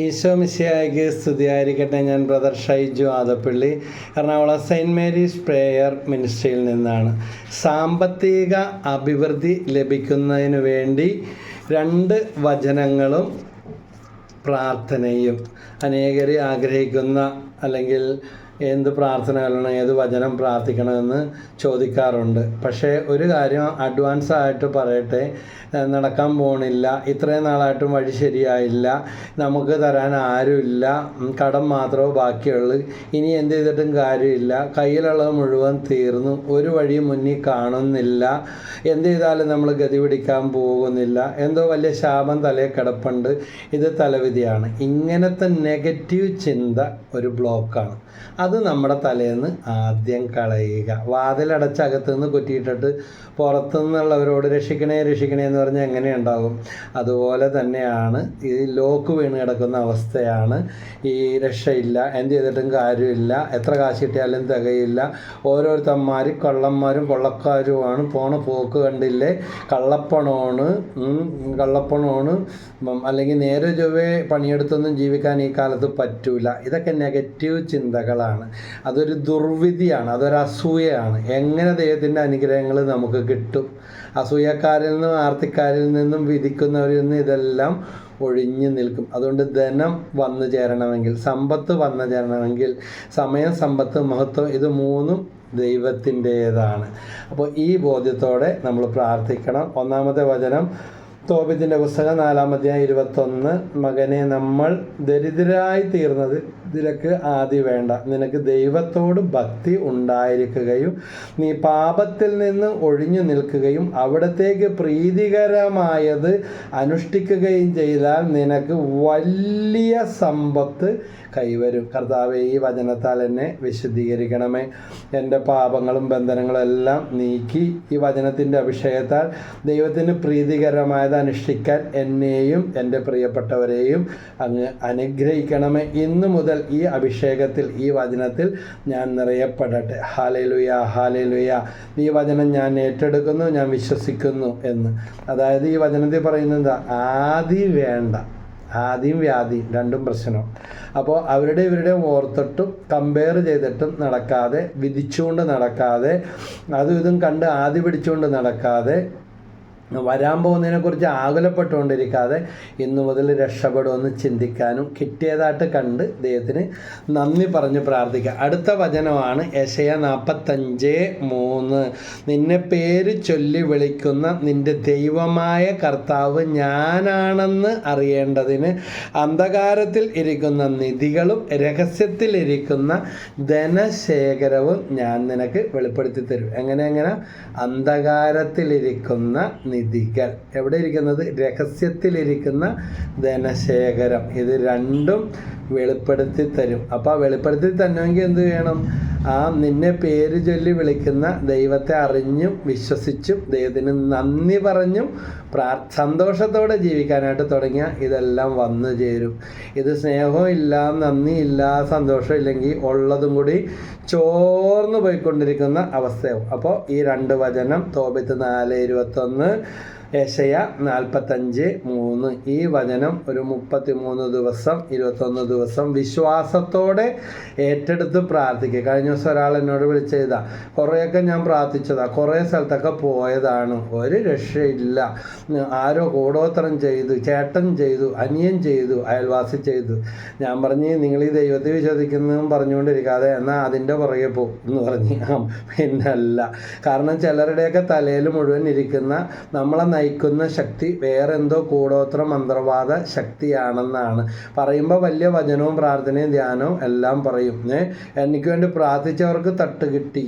ഈശോ മിശിയായിക്ക് സ്തുതിയായിരിക്കട്ടെ. ഞാൻ brother Shaiju Adappally. Ernakulam saint Mary's prayer മിനിസ്ട്രിയിൽ നിന്നാണ്. സാമ്പത്തിക അഭിവൃദ്ധി ലഭിക്കുന്നതിന് വേണ്ടി രണ്ട് വചനങ്ങളും പ്രാർത്ഥനയും. അനേകരെ ആഗ്രഹിക്കുന്ന അല്ലെങ്കിൽ എന്ത് പ്രാർത്ഥനകളാണ് ഏത് വചനം പ്രാർത്ഥിക്കണമെന്ന് ചോദിക്കാറുണ്ട്. പക്ഷേ ഒരു കാര്യം അഡ്വാൻസ് ആയിട്ട് പറയട്ടെ നടക്കാൻ പോണില്ല ഇത്രയും നാളായിട്ടും വഴി ശരിയായില്ല നമുക്ക് തരാൻ ആരുമില്ല കടം മാത്രമേ ബാക്കിയുള്ളൂ ഇനി എന്ത് ചെയ്തിട്ടും കാര്യമില്ല കയ്യിലുള്ളത് മുഴുവൻ തീർന്നു ഒരു വഴി മുന്നിൽ കാണുന്നില്ല എന്ത് ചെയ്താലും നമ്മൾ ഗതി പിടിക്കാൻ പോകുന്നില്ല എന്തോ വലിയ ശാപം തലയിൽ കിടപ്പുണ്ട് ഇത് തലവിധിയാണ്. ഇങ്ങനത്തെ നെഗറ്റീവ് ചിന്ത ഒരു ബ്ലോക്കാണ് അത് നമ്മുടെ തലേന്ന് ആദ്യം കളയുക. വാതിലടച്ച് അകത്തുനിന്ന് കുറ്റിയിട്ടിട്ട് പുറത്തു നിന്നുള്ളവരോട് രക്ഷിക്കണേ രക്ഷിക്കണേ എന്ന് പറഞ്ഞാൽ എങ്ങനെയുണ്ടാവും അതുപോലെ തന്നെയാണ് ഈ ലോക്ക് വീണ് കിടക്കുന്ന അവസ്ഥയാണ്. ഈ രക്ഷയില്ല എന്ത് ചെയ്തിട്ടും കാര്യമില്ല. എത്ര കാശ് കിട്ടിയാലും തികയില്ല. ഓരോരുത്തന്മാർ കള്ളന്മാരും കൊള്ളക്കാരുമാണ്. പോണ പോക്ക് കണ്ടില്ലേ? കള്ളപ്പണമാണ് കള്ളപ്പണമാണ്. അല്ലെങ്കിൽ നേരെ ചൊവ്വേ പണിയെടുത്തൊന്നും ജീവിക്കാൻ ഈ കാലത്ത് പറ്റൂല. ഇതൊക്കെ നെഗറ്റീവ് ചിന്തകളാണ്. അതൊരു ദുർവിധിയാണ് അതൊരു അസൂയയാണ്. എങ്ങനെ ദൈവത്തിന്റെ അനുഗ്രഹങ്ങൾ നമുക്ക് കിട്ടും? അസൂയക്കാരിൽ നിന്നും ആർത്തിക്കാരിൽ നിന്നും വിധിക്കുന്നവരിൽ നിന്ന് ഇതെല്ലാം ഒഴിഞ്ഞു നിൽക്കും. അതുകൊണ്ട് ധനം വന്നു ചേരണമെങ്കിൽ സമ്പത്ത് വന്നു ചേരണമെങ്കിൽ സമയം സമ്പത്ത് മഹത്വം ഇത് മൂന്നും ദൈവത്തിന്റേതാണ്. അപ്പോൾ ഈ ബോധ്യത്തോടെ നമ്മൾ പ്രാർത്ഥിക്കണം. ഒന്നാമത്തെ വചനം തോപിത്തിന്റെ പുസ്തകം നാലാമത്തെ ഇരുപത്തൊന്ന്. മകനെ നമ്മൾ ദരിദ്രരായി തീർന്നത് നിനക്ക് ആദ്യം വേണ്ട. നിനക്ക് ദൈവത്തോട് ഭക്തി ഉണ്ടായിരിക്കുകയും നീ പാപത്തിൽ നിന്ന് ഒഴിഞ്ഞു നിൽക്കുകയും അവിടത്തേക്ക് പ്രീതികരമായത് അനുഷ്ഠിക്കുകയും ചെയ്താൽ നിനക്ക് വലിയ സമ്പത്ത് കൈവരും. കർത്താവ് ഈ വചനത്താൽ എന്നെ വിശദീകരിക്കണമേ എന്റെ പാപങ്ങളും ബന്ധനങ്ങളും എല്ലാം നീക്കി ഈ വചനത്തിന്റെ അഭിഷേകത്താൽ ദൈവത്തിന് പ്രീതികരമായത് അനുഷ്ഠിക്കാൻ എന്നെയും എന്റെ പ്രിയപ്പെട്ടവരെയും അങ്ങ് അനുഗ്രഹിക്കണമേ. ഇന്നു മുതൽ ഈ അഭിഷേകത്തിൽ ഈ വചനത്തിൽ ഞാൻ നിറയപ്പെടട്ടെ. ഹാലേലുയ ഹാലേലുയ ഈ വചനം ഞാൻ ഏറ്റെടുക്കുന്നു ഞാൻ വിശ്വസിക്കുന്നു എന്ന്. അതായത് ഈ വചനത്തിൽ പറയുന്നത് ആദി വേണ്ട. ആദ്യം വ്യാധി രണ്ടും പ്രശ്നം അപ്പോൾ അവരുടെ ഇവരുടെ ഓർത്തിട്ടും കമ്പയർ ചെയ്തിട്ടും നടക്കാതെ വിധിച്ചുകൊണ്ട് നടക്കാതെ അതും ഇതും കണ്ട് ആദ്യ പിടിച്ചുകൊണ്ട് നടക്കാതെ വരാൻ പോകുന്നതിനെക്കുറിച്ച് ആകുലപ്പെട്ടുകൊണ്ടിരിക്കാതെ ഇന്നു മുതൽ രക്ഷപ്പെടുമെന്ന് ചിന്തിക്കാനും കിട്ടിയതായിട്ട് കണ്ട് ദൈവത്തിന് നന്ദി പറഞ്ഞ് പ്രാർത്ഥിക്കുക അടുത്ത വചനമാണ് യശയ നാൽപ്പത്തഞ്ച് മൂന്ന്. നിന്നെ പേര് ചൊല്ലി വിളിക്കുന്ന നിന്റെ ദൈവമായ കർത്താവ് ഞാനാണെന്ന് അറിയേണ്ടതിന് അന്ധകാരത്തിൽ ഇരിക്കുന്ന നിധികളും രഹസ്യത്തിലിരിക്കുന്ന ധനശേഖരവും ഞാൻ നിനക്ക് വെളിപ്പെടുത്തി തരും എങ്ങനെ എങ്ങനെ? അന്ധകാരത്തിലിരിക്കുന്ന നിധികൾ. എവിടെ ഇരിക്കുന്നത്? രഹസ്യത്തിലിരിക്കുന്ന ധനശേഖരം. ഇത് രണ്ടും വെളിപ്പെടുത്തി തരും. അപ്പോൾ ആ വെളിപ്പെടുത്തി തന്നെങ്കിൽ എന്ത് വേണം ആ നിന്നെ പേര് ചൊല്ലി വിളിക്കുന്ന ദൈവത്തെ അറിഞ്ഞും വിശ്വസിച്ചും ദൈവത്തിന് നന്ദി പറഞ്ഞും പ്രാർ സന്തോഷത്തോടെ ജീവിക്കാനായിട്ട് തുടങ്ങിയ ഇതെല്ലാം വന്നു ചേരും. ഇത് സ്നേഹവും ഇല്ല നന്ദിയില്ല സന്തോഷം ഇല്ലെങ്കിൽ ഉള്ളതും കൂടി ചോർന്നു പോയിക്കൊണ്ടിരിക്കുന്ന അവസ്ഥയാവും. അപ്പോൾ ഈ രണ്ട് വചനം തോപത്ത് നാല് ഇരുപത്തൊന്ന് യശയ നാൽപ്പത്തഞ്ച് മൂന്ന്. ഈ വചനം ഒരു മുപ്പത്തി മൂന്ന് ദിവസം ഇരുപത്തൊന്ന് ദിവസം വിശ്വാസത്തോടെ ഏറ്റെടുത്ത് പ്രാർത്ഥിക്കുക. കഴിഞ്ഞ ദിവസം ഒരാൾ എന്നോട് വിളിച്ചതാ കുറേയൊക്കെ ഞാൻ പ്രാർത്ഥിച്ചതാ കുറേ സ്ഥലത്തൊക്കെ പോയതാണ് ഒരു രക്ഷയില്ല. ആരോ കൂടോത്രം ചെയ്തു ചേട്ടൻ ചെയ്തു അനിയൻ ചെയ്തു അയൽവാസി ചെയ്തു. ഞാൻ പറഞ്ഞ് നിങ്ങൾ ഈ ദൈവത്തെ വിശ്വസിക്കുന്നതും പറഞ്ഞുകൊണ്ടിരിക്കാതെ എന്നാൽ അതിന്റെ പുറകെ പോകും എന്ന് പറഞ്ഞ്. പിന്നല്ല. കാരണം ചിലരുടെയൊക്കെ തലയിൽ മുഴുവൻ ഇരിക്കുന്ന നമ്മളെ നയിക്കുന്ന ശക്തി വേറെന്തോ കൂടോത്ര മന്ത്രവാദ ശക്തിയാണെന്നാണ്. പറയുമ്പോൾ വലിയ വചനവും പ്രാർത്ഥനയും ധ്യാനവും എല്ലാം പറയും. ഏഹ് എനിക്ക് വേണ്ടി പ്രാർത്ഥിച്ചവർക്ക് തട്ട് കിട്ടി.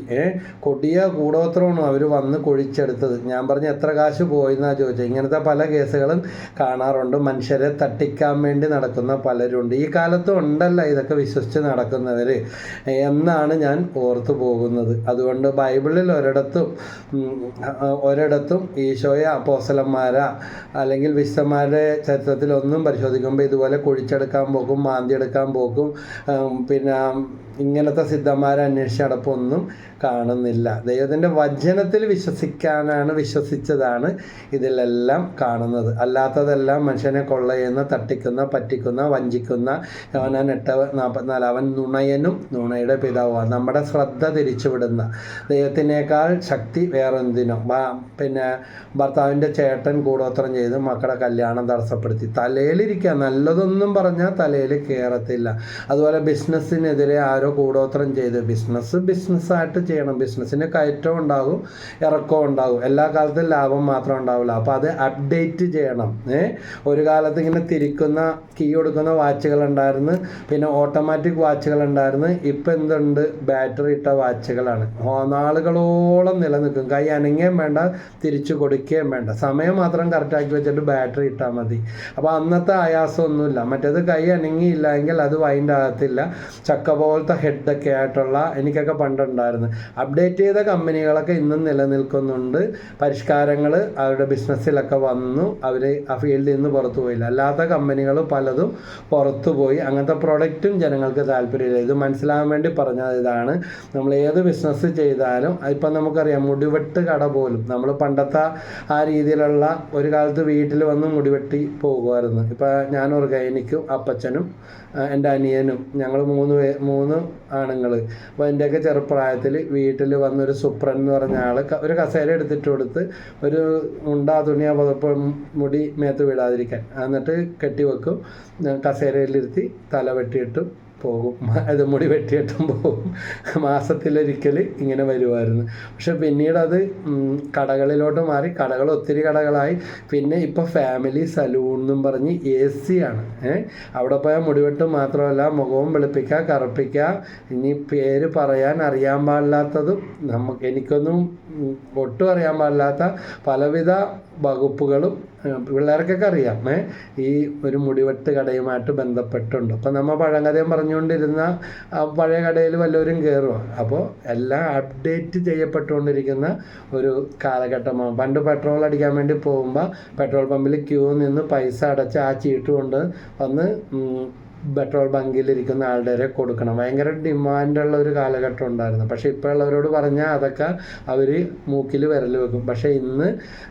കൊടിയ കൂടോത്രമാണ് അവർ വന്ന് കൊഴിച്ചെടുത്തത്. ഞാൻ പറഞ്ഞ എത്ര കാശ് പോയെന്നാണ് ചോദിച്ചത്. ഇങ്ങനത്തെ പല കേസുകളും കാണാറുണ്ട്. മനുഷ്യരെ തട്ടിക്കാൻ വേണ്ടി നടക്കുന്ന പലരുണ്ട്. ഈ കാലത്തും ഉണ്ടല്ല ഇതൊക്കെ വിശ്വസിച്ച് നടക്കുന്നവർ എന്നാണ് ഞാൻ ഓർത്തു പോകുന്നത്. അതുകൊണ്ട് ബൈബിളിൽ ഒരിടത്തും ഒരിടത്തും ഈശോയെ അപ്പോസ്തലന്മാരെ അപ്പോസലന്മാരാ അല്ലെങ്കിൽ വിശുദ്ധന്മാരുടെ ചരിത്രത്തിൽ ഒന്നും പരിശോധിക്കുമ്പോൾ ഇതുപോലെ കുഴിച്ചെടുക്കാൻ പോകും മാന്തിയെടുക്കാൻ പോക്കും ഉം, പിന്നെ ഇങ്ങനത്തെ സിദ്ധന്മാരെ അന്വേഷിച്ച് നടപ്പൊന്നും കാണുന്നില്ല. ദൈവത്തിന്റെ വചനത്തിൽ വിശ്വസിക്കാനാണ് വിശ്വസിച്ചതാണ് ഇതിലെല്ലാം കാണുന്നത്. അല്ലാത്തതെല്ലാം മനുഷ്യനെ കൊള്ളയുന്ന തട്ടിക്കുന്ന പറ്റിക്കുന്ന വഞ്ചിക്കുന്ന യോനാൻ എട്ട് നാൽപ്പത്തിനാല് അവൻ നുണയനും നുണയുടെ പിതാവുമാണ്. നമ്മുടെ ശ്രദ്ധ തിരിച്ചുവിടുന്ന ദൈവത്തിനേക്കാൾ ശക്തി വേറെന്തിനോ. പിന്നെ ഭർത്താവിന്റെ ചേട്ടൻ കൂടോത്രം ചെയ്ത് മക്കളുടെ കല്യാണം തടസ്സപ്പെടുത്തി. തലയിലിരിക്കുക. നല്ലതൊന്നും പറഞ്ഞാൽ തലയിൽ കയറത്തില്ല. അതുപോലെ ബിസിനസ്സിനെതിരെ ആരോ കൂടോത്രം ചെയ്ത്. ബിസിനസ് ബിസിനസ്സായിട്ട് ചെയ്യണം. ബിസിനസ്സിന് കയറ്റവും ഉണ്ടാകും ഇറക്കവും ഉണ്ടാകും. എല്ലാ കാലത്തും ലാഭം മാത്രം ഉണ്ടാവില്ല. അപ്പോൾ അത് അപ്ഡേറ്റ് ചെയ്യണം. ഏ? ഒരു കാലത്ത് ഇങ്ങനെ തിരിക്കുന്ന കീ കൊടുക്കുന്ന വാച്ചുകൾ ഉണ്ടായിരുന്നു. പിന്നെ ഓട്ടോമാറ്റിക് വാച്ചുകൾ ഉണ്ടായിരുന്നു. ഇപ്പം എന്തുണ്ട്? ബാറ്ററി ഇട്ട വാച്ചുകളാണ് നാളുകളോളം നിലനിൽക്കും. കൈ അനങ്ങുകയും വേണ്ട തിരിച്ചു കൊടുക്കുകയും വേണ്ട. സമയം മാത്രം കറക്റ്റാക്കി വെച്ചിട്ട് ബാറ്ററി ഇട്ടാൽ മതി. അപ്പോൾ അന്നത്തെ ആയാസമൊന്നുമില്ല. മറ്റേത് കൈ അനങ്ങിയില്ല എങ്കിൽ അത് വൈൻഡ് ആകത്തില്ല. ചക്ക പോലത്തെ ഹെഡൊക്കെ ആയിട്ടുള്ള എനിക്കൊക്കെ പണ്ടുണ്ടായിരുന്നു. അപ്ഡേറ്റ് ചെയ്ത കമ്പനികളൊക്കെ ഇന്നും നിലനിൽക്കുന്നുണ്ട്. പരിഷ്കാരങ്ങൾ അവരുടെ ബിസിനസ്സിലൊക്കെ വന്നു. അവർ ആ ഫീൽഡിൽ നിന്ന് പുറത്തു പോയില്ല. അല്ലാത്ത കമ്പനികൾ പലതും പുറത്തു പോയി. അങ്ങനത്തെ പ്രൊഡക്റ്റും ജനങ്ങൾക്ക് താല്പര്യമില്ല. ഇത് മനസ്സിലാകാൻ വേണ്ടി പറഞ്ഞത് ഇതാണ്. നമ്മൾ ഏത് ബിസിനസ് ചെയ്താലും ഇപ്പം നമുക്കറിയാം മുടിവെട്ട് കട പോലും. നമ്മൾ പണ്ടത്തെ ആ രീതിയിലുള്ള ഒരു കാലത്ത് വീട്ടിൽ വന്ന് മുടിവെട്ടി പോകുമായിരുന്നു. ഇപ്പം ഞാൻ ഓർഗാനിക്കും അപ്പച്ചനും എന്റെ അനിയനും ഞങ്ങൾ മൂന്ന് മൂന്ന് ആണുങ്ങൾ അപ്പോൾ എന്റെയൊക്കെ ചെറുപ്രായത്തിൽ വീട്ടിൽ വന്നൊരു സുപ്രൻ എന്ന് പറഞ്ഞ ആൾ ഒരു കസേര എടുത്തിട്ട് കൊടുത്ത് ഒരു ഉണ്ടാ തുണിയാ പുതപ്പ് മുടി മേത്ത് വിടാതിരിക്കാൻ. എന്നിട്ട് കെട്ടിവെക്കും. കസേരയിലിരുത്തി തല വെട്ടിയിട്ടും പോകും. അത് മുടി വെട്ടിയിട്ടും പോകും. മാസത്തിലൊരിക്കൽ ഇങ്ങനെ വരുമായിരുന്നു പക്ഷെ പിന്നീട് അത് കടകളിലോട്ട് മാറി. കടകൾ ഒത്തിരി കടകളായി. പിന്നെ ഇപ്പോൾ ഫാമിലി സലൂൺ എന്നും പറഞ്ഞ് എ സി ആണ്. അവിടെ പോയാൽ മുടിവെട്ട് മാത്രമല്ല മുഖവും വെളുപ്പിക്കുക കറുപ്പിക്കുക. ഇനി പേര് പറയാൻ അറിയാൻ പാടില്ലാത്തതും നമുക്ക് എനിക്കൊന്നും ഒട്ടും അറിയാൻ പാടില്ലാത്ത പലവിധ വകുപ്പുകളും പിള്ളേർക്കൊക്കെ അറിയാം ഏ? ഈ ഒരു മുടിവെട്ട് കടയുമായിട്ട് ബന്ധപ്പെട്ടുണ്ട്. അപ്പം നമ്മൾ പഴങ്കഥയും പറഞ്ഞുകൊണ്ടിരുന്ന ആ പഴയ കടയിൽ വല്ലവരും കയറുക അപ്പോൾ എല്ലാം അപ്ഡേറ്റ് ചെയ്യപ്പെട്ടുകൊണ്ടിരിക്കുന്ന ഒരു കാലഘട്ടമാണ്. പണ്ട് പെട്രോൾ അടിക്കാൻ വേണ്ടി പോകുമ്പോൾ പെട്രോൾ പമ്പിൽ ക്യൂ നിന്ന് പൈസ അടച്ച് ആ ചീട്ട് കൊണ്ട് വന്ന് പെട്രോൾ ബങ്കിലിരിക്കുന്ന ആളുടെ വരെ കൊടുക്കണം. ഭയങ്കര ഡിമാൻഡുള്ള ഒരു കാലഘട്ടം ഉണ്ടായിരുന്നു. പക്ഷേ ഇപ്പോൾ ഉള്ളവരോട് പറഞ്ഞാൽ അതൊക്കെ അവർ മൂക്കിൽ വിരൽ വെക്കും. പക്ഷേ ഇന്ന്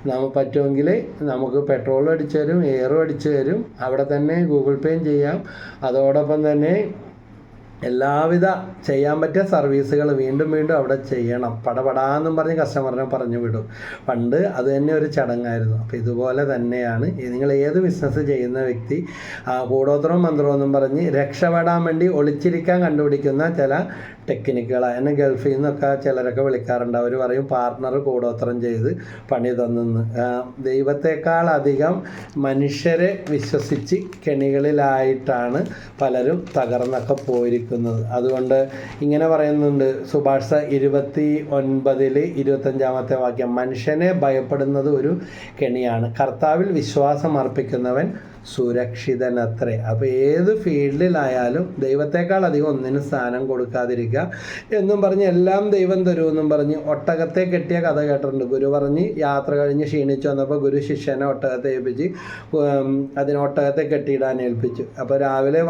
നമുക്ക് പറ്റുമെങ്കിൽ നമുക്ക് പെട്രോളും അടിച്ചു തരും എയറും അടിച്ചു തരും. അവിടെ തന്നെ ഗൂഗിൾ പേയും ചെയ്യാം. അതോടൊപ്പം തന്നെ എല്ലാവിധ ചെയ്യാൻ പറ്റിയ സർവീസുകൾ വീണ്ടും വീണ്ടും അവിടെ ചെയ്യണം. പടപടാന്നും പറഞ്ഞ് കസ്റ്റമറിനെ പറഞ്ഞു വിടും. പണ്ട് അത് തന്നെ ഒരു ചടങ്ങായിരുന്നു. അപ്പോൾ ഇതുപോലെ തന്നെയാണ്. നിങ്ങൾ ഏത് ബിസിനസ് ചെയ്യുന്ന വ്യക്തി കൂടോത്രവും മന്ത്രവും എന്നും പറഞ്ഞ് രക്ഷപ്പെടാൻ വേണ്ടി ഒളിച്ചിരിക്കാൻ കണ്ടുപിടിക്കുന്ന ചില ടെക്നിക്കുകൾ എന്നെ ഗൾഫിൽ നിന്നൊക്കെ ചിലരൊക്കെ വിളിക്കാറുണ്ട്. അവർ പറയും പാർട്ണർ കൂടോത്രം ചെയ്ത് പണി തന്നെന്ന്. ദൈവത്തെക്കാൾ അധികം മനുഷ്യരെ വിശ്വസിച്ച് കെണികളിലായിട്ടാണ് പലരും തകർന്നൊക്കെ പോയിരിക്കുന്നത്. അതുകൊണ്ട് ഇങ്ങനെ പറയുന്നുണ്ട്. സുഭാഷ് ഇരുപത്തി ഒൻപതിൽ ഇരുപത്തഞ്ചാമത്തെ വാക്യം മനുഷ്യനെ ഭയപ്പെടുന്നത് ഒരു കെണിയാണ്. കർത്താവിൽ വിശ്വാസം അർപ്പിക്കുന്നവൻ സുരക്ഷിതനത്രേ. അപ്പോൾ ഏത് ഫീൽഡിലായാലും ദൈവത്തെക്കാൾ അധികം ഒന്നിന് സ്ഥാനം കൊടുക്കാതിരിക്കുക എന്നും പറഞ്ഞ് എല്ലാം ദൈവം തരുമെന്നും പറഞ്ഞ് ഒട്ടകത്തെ കെട്ടിയ കഥ കേട്ടിട്ടുണ്ട്. ഗുരു പറഞ്ഞ് യാത്ര കഴിഞ്ഞ് ക്ഷീണിച്ചു വന്നപ്പോൾ ഗുരു ശിഷ്യനെ ഒട്ടകത്തെ ഏൽപ്പിച്ച് അതിനെ ഒട്ടകത്തെ കെട്ടിയിടാൻ ഏൽപ്പിച്ചു. അപ്പോൾ രാവിലെ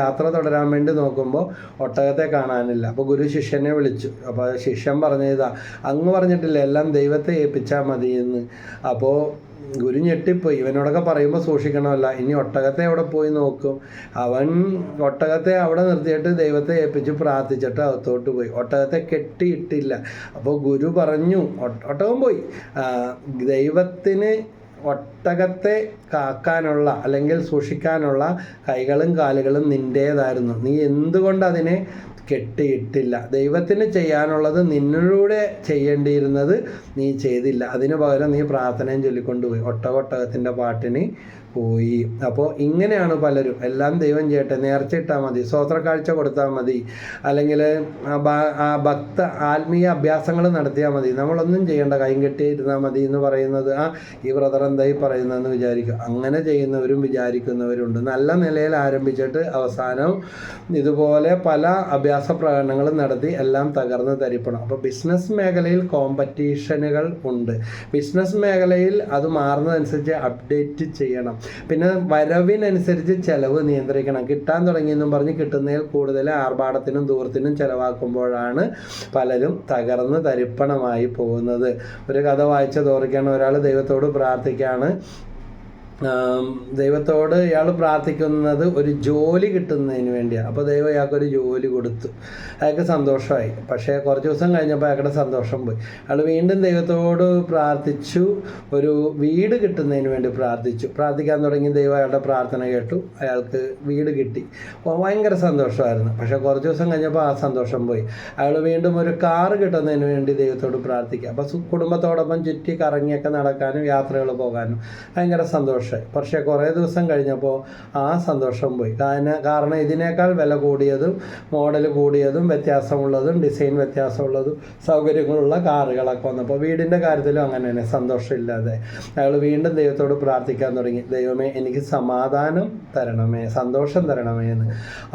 യാത്ര തുടരാൻ വേണ്ടി നോക്കുമ്പോൾ ഒട്ടകത്തെ കാണാനില്ല. അപ്പോൾ ഗുരു ശിഷ്യനെ വിളിച്ചു. അപ്പോൾ ശിഷ്യൻ പറഞ്ഞതാ അങ്ങ് പറഞ്ഞിട്ടില്ല എല്ലാം ദൈവത്തെ ഏൽപ്പിച്ചാൽ മതി എന്ന് അപ്പോൾ ഗുരു ഞെട്ടിപ്പോയി ഇവനോടൊക്കെ പറയുമ്പോൾ സൂക്ഷിക്കണമല്ല. ഇനി ഒട്ടകത്തെ അവിടെ പോയി നോക്കും? അവൻ ഒട്ടകത്തെ അവിടെ നിർത്തിയിട്ട് ദൈവത്തെ ഏൽപ്പിച്ച് പ്രാർത്ഥിച്ചിട്ട് അകത്തോട്ട് പോയി. ഒട്ടകത്തെ കെട്ടിയിട്ടില്ല. അപ്പോൾ ഗുരു പറഞ്ഞു "ഒട്ട- ഒട്ടകം പോയി. ദൈവത്തിന് ഒട്ടകത്തെ കാക്കാനുള്ള അല്ലെങ്കിൽ സൂക്ഷിക്കാനുള്ള കൈകളും കാലുകളും നിന്റേതായിരുന്നു നീ എന്തുകൊണ്ട് അതിനെ കെട്ടിയിട്ടില്ല. ദൈവത്തിന് ചെയ്യാനുള്ളത് നിന്നിലൂടെ ചെയ്യേണ്ടിയിരുന്നത് നീ ചെയ്തില്ല. അതിനു പകരം നീ പ്രാർത്ഥനയും ചൊല്ലിക്കൊണ്ടുപോയി. ഒട്ടകൊട്ടകത്തിന്റെ പാട്ടിന് പോയി. അപ്പോൾ ഇങ്ങനെയാണ് പലരും എല്ലാം ദൈവം ചെയ്യട്ടെ നേർച്ച ഇട്ടാൽ മതി സ്വോത്രക്കാഴ്ച കൊടുത്താൽ മതി അല്ലെങ്കിൽ ആ ഭക്ത ആത്മീയ അഭ്യാസങ്ങൾ നടത്തിയാൽ മതി. നമ്മളൊന്നും ചെയ്യേണ്ട കൈ കെട്ടിയിരുന്നാൽ മതി എന്ന് പറയുന്നത് ആ ഈ ബ്രദർ എന്തായി പറയുന്നതെന്ന് വിചാരിക്കും. അങ്ങനെ ചെയ്യുന്നവരും വിചാരിക്കുന്നവരുണ്ട്. നല്ല നിലയിൽ ആരംഭിച്ചിട്ട് അവസാനം ഇതുപോലെ പല അഭ്യാസ പ്രകടനങ്ങളും നടത്തി എല്ലാം തകർന്ന് തരിപ്പണം. അപ്പോൾ ബിസിനസ് മേഖലയിൽ കോമ്പറ്റീഷനുകൾ ഉണ്ട്. ബിസിനസ് മേഖലയിൽ അത് മാറുന്നതനുസരിച്ച് അപ്ഡേറ്റ് ചെയ്യണം. പിന്നെ വരവിനനുസരിച്ച് ചെലവ് നിയന്ത്രിക്കണം. കിട്ടാൻ തുടങ്ങിയെന്നും പറഞ്ഞ് കിട്ടുന്നതിൽ കൂടുതൽ ആർഭാടത്തിനും ദൂരത്തിനും ചെലവാക്കുമ്പോഴാണ് പലരും തകർന്ന് തരിപ്പണമായി പോകുന്നത്. ഒരു കഥ വായിച്ചത് ഓർക്കുകയാണ് ഒരാൾ ദൈവത്തോട് പ്രാർത്ഥിക്കുകയാണ് ദൈവത്തോട് ഇയാൾ പ്രാർത്ഥിക്കുന്നത് ഒരു ജോലി കിട്ടുന്നതിന് വേണ്ടിയാണ്. അപ്പോൾ ദൈവം ഇയാൾക്കൊരു ജോലി കൊടുത്തു. അയാൾക്ക് സന്തോഷമായി. പക്ഷേ കുറച്ച് ദിവസം കഴിഞ്ഞപ്പോൾ അയാളുടെ സന്തോഷം പോയി. അയാൾ വീണ്ടും ദൈവത്തോട് പ്രാർത്ഥിച്ചു. ഒരു വീട് കിട്ടുന്നതിന് വേണ്ടി പ്രാർത്ഥിച്ചു. പ്രാർത്ഥിക്കാൻ തുടങ്ങി ദൈവം അയാളുടെ പ്രാർത്ഥന കേട്ടു. അയാൾക്ക് വീട് കിട്ടി. ഭയങ്കര സന്തോഷമായിരുന്നു. പക്ഷേ കുറച്ച് ദിവസം കഴിഞ്ഞപ്പോൾ ആ സന്തോഷം പോയി. അയാൾ വീണ്ടും ഒരു കാറ് കിട്ടുന്നതിന് വേണ്ടി ദൈവത്തോട് പ്രാർത്ഥിക്കുക. അപ്പോൾ കുടുംബത്തോടൊപ്പം ചുറ്റി കറങ്ങിയൊക്കെ നടക്കാനും യാത്രകൾ പോകാനും ഭയങ്കര സന്തോഷമായി പക്ഷേ കുറേ ദിവസം കഴിഞ്ഞപ്പോൾ ആ സന്തോഷം പോയി. കാരണം കാരണം ഇതിനേക്കാൾ വില കൂടിയതും മോഡൽ കൂടിയതും വ്യത്യാസമുള്ളതും ഡിസൈൻ വ്യത്യാസമുള്ളതും സൗകര്യങ്ങളുള്ള കാറുകളൊക്കെ വന്നപ്പോൾ വീടിന്റെ കാര്യത്തിലും അങ്ങനെ തന്നെ സന്തോഷമില്ലാതെ അയാൾ വീണ്ടും ദൈവത്തോട് പ്രാർത്ഥിക്കാൻ തുടങ്ങി. ദൈവമേ എനിക്ക് സമാധാനം തരണമേ സന്തോഷം തരണമേ എന്ന്.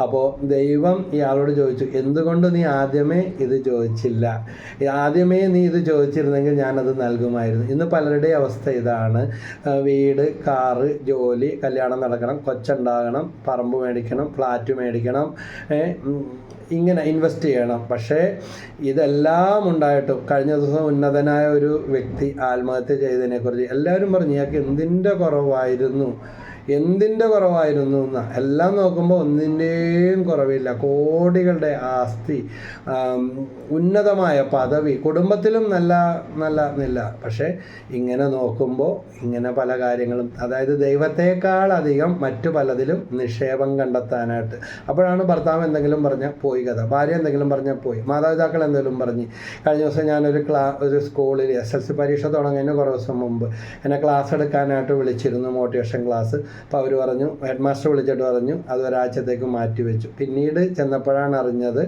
അപ്പോൾ ദൈവം ഇയാളോട് ചോദിച്ചു എന്തുകൊണ്ട് നീ ആദ്യമേ ഇത് ചോദിച്ചില്ല? ആദ്യമേ നീ ഇത് ചോദിച്ചിരുന്നെങ്കിൽ ഞാനത് നൽകുമായിരുന്നു. ഇന്ന് പലരുടെയും അവസ്ഥ ഇതാണ്. വീട് വീട് കാറ് ജോലി കല്യാണം നടക്കണം കൊച്ചുണ്ടാകണം പറമ്പ് മേടിക്കണം ഫ്ലാറ്റ് മേടിക്കണം ഇങ്ങനെ ഇൻവെസ്റ്റ് ചെയ്യണം. പക്ഷേ ഇതെല്ലാം ഉണ്ടായിട്ടും കഴിഞ്ഞ ദിവസം ഉന്നതനായ ഒരു വ്യക്തി ആത്മഹത്യ ചെയ്തതിനെക്കുറിച്ച് എല്ലാവരും പറഞ്ഞു ഇയാൾക്ക് എന്തിന്റെ കുറവായിരുന്നു? എന്തിന്റെ കുറവായിരുന്നു എന്ന എല്ലാം നോക്കുമ്പോൾ ഒന്നിന്റെയും കുറവില്ല. കോടികളുടെ ആസ്തി ഉന്നതമായ പദവി. കുടുംബത്തിലും നല്ല നല്ല നില. പക്ഷേ ഇങ്ങനെ നോക്കുമ്പോൾ ഇങ്ങനെ പല കാര്യങ്ങളും അതായത് ദൈവത്തെക്കാൾ അധികം മറ്റു പലതിലും നിക്ഷേപം കണ്ടെത്താനായിട്ട്. അപ്പോഴാണ് ഭർത്താവ് എന്തെങ്കിലും പറഞ്ഞാൽ പോയി കഥ. ഭാര്യ എന്തെങ്കിലും പറഞ്ഞാൽ പോയി. മാതാപിതാക്കൾ എന്തെങ്കിലും പറഞ്ഞ്. കഴിഞ്ഞ ദിവസം ഞാനൊരു ക്ലാ ഒരു സ്കൂളിൽ എസ് എൽ സി പരീക്ഷ തുടങ്ങുന്നതിന് കുറേ ദിവസം മുമ്പ്. എന്നെ ക്ലാസ് എടുക്കാനായിട്ട് വിളിച്ചിരുന്നു മോട്ടിവേഷൻ ക്ലാസ്. അപ്പോൾ അവർ പറഞ്ഞു ഹെഡ് മാസ്റ്റർ വിളിച്ചിട്ട് പറഞ്ഞു അത് ഒരാഴ്ചത്തേക്ക് മാറ്റി വെച്ചു പിന്നീട് ചെന്നപ്പോഴാണ് അറിഞ്ഞത്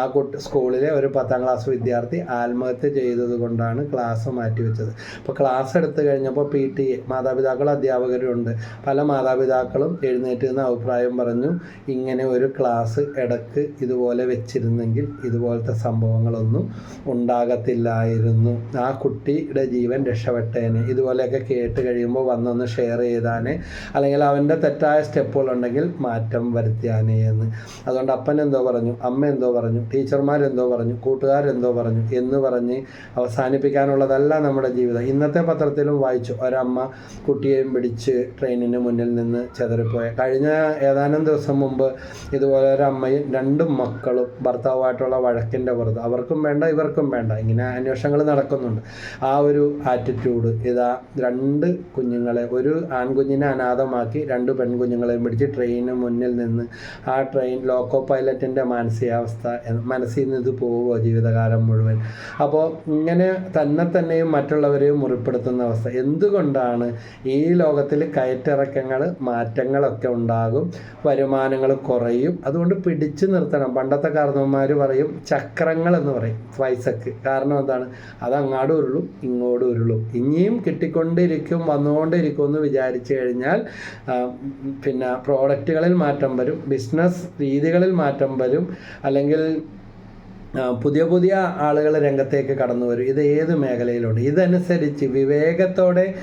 ആ കുട്ടി സ്കൂളിലെ ഒരു പത്താം ക്ലാസ് വിദ്യാർത്ഥി ആത്മഹത്യ ചെയ്തത് കൊണ്ടാണ് ക്ലാസ് മാറ്റിവെച്ചത്. അപ്പോൾ ക്ലാസ് എടുത്തു കഴിഞ്ഞപ്പോൾ പി ടി എ മാതാപിതാക്കളും അധ്യാപകരും ഉണ്ട് പല മാതാപിതാക്കളും എഴുന്നേറ്റ് നിന്ന് അഭിപ്രായം പറഞ്ഞു ഇങ്ങനെ ഒരു ക്ലാസ് ഇടയ്ക്ക് ഇതുപോലെ വെച്ചിരുന്നെങ്കിൽ ഇതുപോലത്തെ സംഭവങ്ങളൊന്നും ഉണ്ടാകത്തില്ലായിരുന്നു. ആ കുട്ടിയുടെ ജീവൻ രക്ഷപ്പെട്ടേനെ. ഇതുപോലെയൊക്കെ കേട്ട് കഴിയുമ്പോൾ വന്നൊന്ന് ഷെയർ ചെയ്താനേ. അല്ലെങ്കിൽ അവന്റെ തെറ്റായ സ്റ്റെപ്പുകളുണ്ടെങ്കിൽ മാറ്റം വരുത്തിയാനേ എന്ന്. അതുകൊണ്ട് അപ്പൻ എന്തോ പറഞ്ഞു അമ്മ എന്തോ പറഞ്ഞു ടീച്ചർമാരെന്തോ പറഞ്ഞു കൂട്ടുകാരെന്തോ പറഞ്ഞു എന്ന് പറഞ്ഞ് അവസാനിപ്പിക്കാനുള്ളതല്ല നമ്മുടെ ജീവിതം. ഇന്നത്തെ പത്രത്തിലും വായിച്ചു ഒരമ്മ കുട്ടിയെയും പിടിച്ച് ട്രെയിനിന് മുന്നിൽ നിന്ന് ചെതറിപ്പോയ. കഴിഞ്ഞ ഏതാനും ദിവസം മുമ്പ് ഇതുപോലെ ഒരു അമ്മയും രണ്ടും മക്കളും ഭർത്താവുമായിട്ടുള്ള വഴക്കിന്റെ പുറത്ത്. അവർക്കും വേണ്ട ഇവർക്കും വേണ്ട. ഇങ്ങനെ അന്വേഷണങ്ങൾ നടക്കുന്നുണ്ട്. ആ ഒരു ആറ്റിറ്റ്യൂഡ് ഇതാ രണ്ട് കുഞ്ഞുങ്ങളെ ഒരു ആൺകുഞ്ഞിനെ അനാഥമാക്കി രണ്ട് പെൺകുഞ്ഞുങ്ങളെയും പിടിച്ച് ട്രെയിനിന് മുന്നിൽ നിന്ന് ആ ട്രെയിൻ ലോക്കോ പൈലറ്റിന്റെ മാനസികാവസ്ഥ മനസ്സിൽ നിന്ന് ഇത് പോവുമോ ജീവിതകാലം മുഴുവൻ? അപ്പോൾ ഇങ്ങനെ തന്നെ തന്നെയും മറ്റുള്ളവരെയും മുറിപ്പെടുത്തുന്ന അവസ്ഥ. എന്തുകൊണ്ടാണ് ഈ ലോകത്തിൽ കയറ്റിറക്കങ്ങൾ മാറ്റങ്ങളൊക്കെ ഉണ്ടാകും വരുമാനങ്ങൾ കുറയും? അതുകൊണ്ട് പിടിച്ചു നിർത്തണം. പണ്ടത്തെ കാരണവന്മാർ പറയും ചക്രങ്ങൾ എന്ന് പറയും വൈസക്ക്. കാരണം എന്താണ്? അത് അങ്ങാടും ഉരുളും ഇങ്ങോട്ടും ഉരുളും ഇനിയും കിട്ടിക്കൊണ്ടിരിക്കും വന്നുകൊണ്ടിരിക്കും എന്ന് വിചാരിച്ചു കഴിഞ്ഞാൽ പിന്നെ പ്രോഡക്റ്റുകളിൽ മാറ്റം വരും ബിസിനസ് രീതികളിൽ മാറ്റം വരും അല്ലെങ്കിൽ പുതിയ പുതിയ ആളുകൾ രംഗത്തേക്ക് കടന്നു വരും. ഇത് ഏത് മേഖലയിലുണ്ട്? ഇതനുസരിച്ച് വിവേകത്തോടെ